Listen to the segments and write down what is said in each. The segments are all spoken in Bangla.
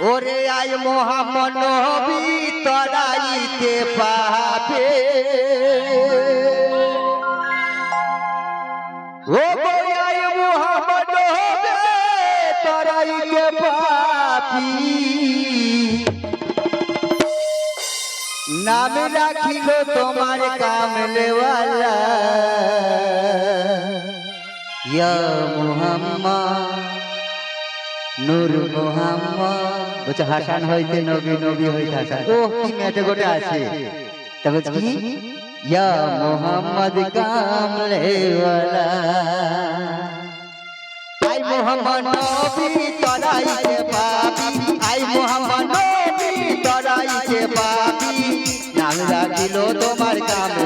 ওরে আই মোহাম্মদ নবী তরাইতে পাবে। ও আই মোহাম্মদ তরাইতে পাবি নাম রাখিল তোমার কামলেওয়ালা। ইয়া মুহাম্মদ নূর মোহাম্মদ। বলছে হাসান হইতে নবী নবী হইতে হাসান। ও কি মেটে গোটে আছে? তা বলছে কি? ইয়া মোহাম্মদ কামলেওয়ালা আই মোহাম্মদ নবী তরাইতে পাবি আই মোহাম্মদ নবী তরাইতে পাবি নাম রাখিল তোমার কামলেওয়ালা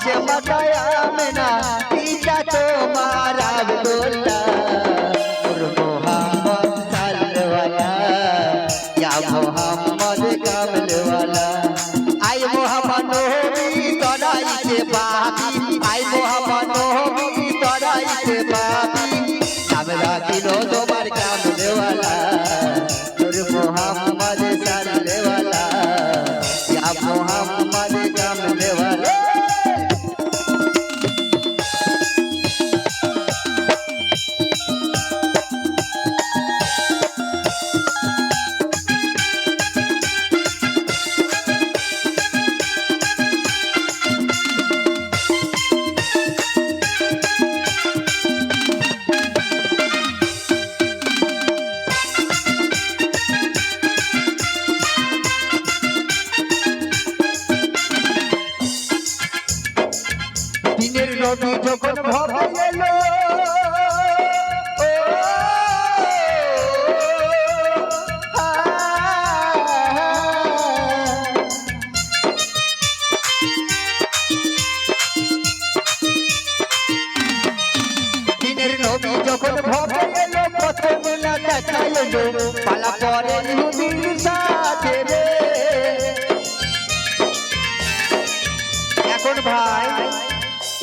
হাসে মাথায় আমেনা পিতা তোমার আব্দুল্লাহ। মোহাম্মদ সাল্লাল্লাহু ইয়া মোহাম্মদ কামলওয়ালা। আই মোহাম্মদ নবী তরাইতে পাবি আই মোহাম্মদ নবী দিনের নবী যখন ভবে এলো, দিনের নবী যখন ভবে এলো কত মেলা দেখা এলো, পালা পরে ইহুদির সাথে রে। এখন ভাই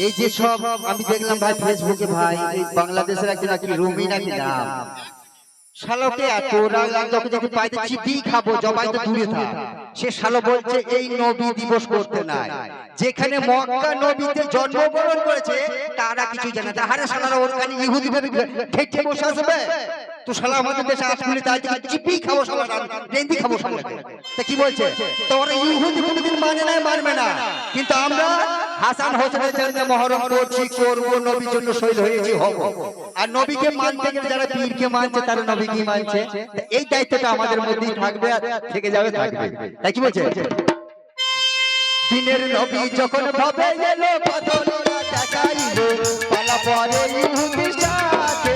এই যে সব আমি দেখলাম ভাই ফেসবুকে ভাই, এই বাংলাদেশের একজন নাকি রুমি নাকি নাম। শালোকে এত রাগ যখন যখন পাইতে চিঠি খাব, জবাই তো দূরে থাক। সে শালো বলছে, এই নবী দিবস করতে নাই। যেখানে মক্কা নবীতে জন্মগ্রহণ করেছে, তারা কিছু জানে না। আরে শালারা ওখানে ইহুদি ভাবে ঠেকে বসে আসবে। তো শালা আমাদের দেশে তাই থেকে চিপি খাব শালা রেন্দি খাব শালা। তা কি বলছে? ইহুদি কোনোদিন মানে না মানবে না। কিন্তু আমরা হাসান হোসেনের জন্য মহরম করছি করব নবীর জন্য শহীদ হয়েছি হব। আর নবীকে মানতে গেলে যারা পীরকে মানছে তারা নবীকে মানছে। এই দায়িত্বটা আমাদের মধ্যেই থাকবে আর থেকে যাবে থাকবে। তাই কি বলছে? দিনের নবী যখন ভাবে এলো পালা পরে ইহুদির সাথে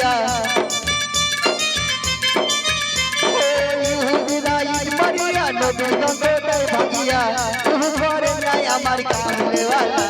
দেয়। মরিয়া নবীর গন্ধটাই ভাগিয়া ঘরে নাই আমার কামলেওয়ালা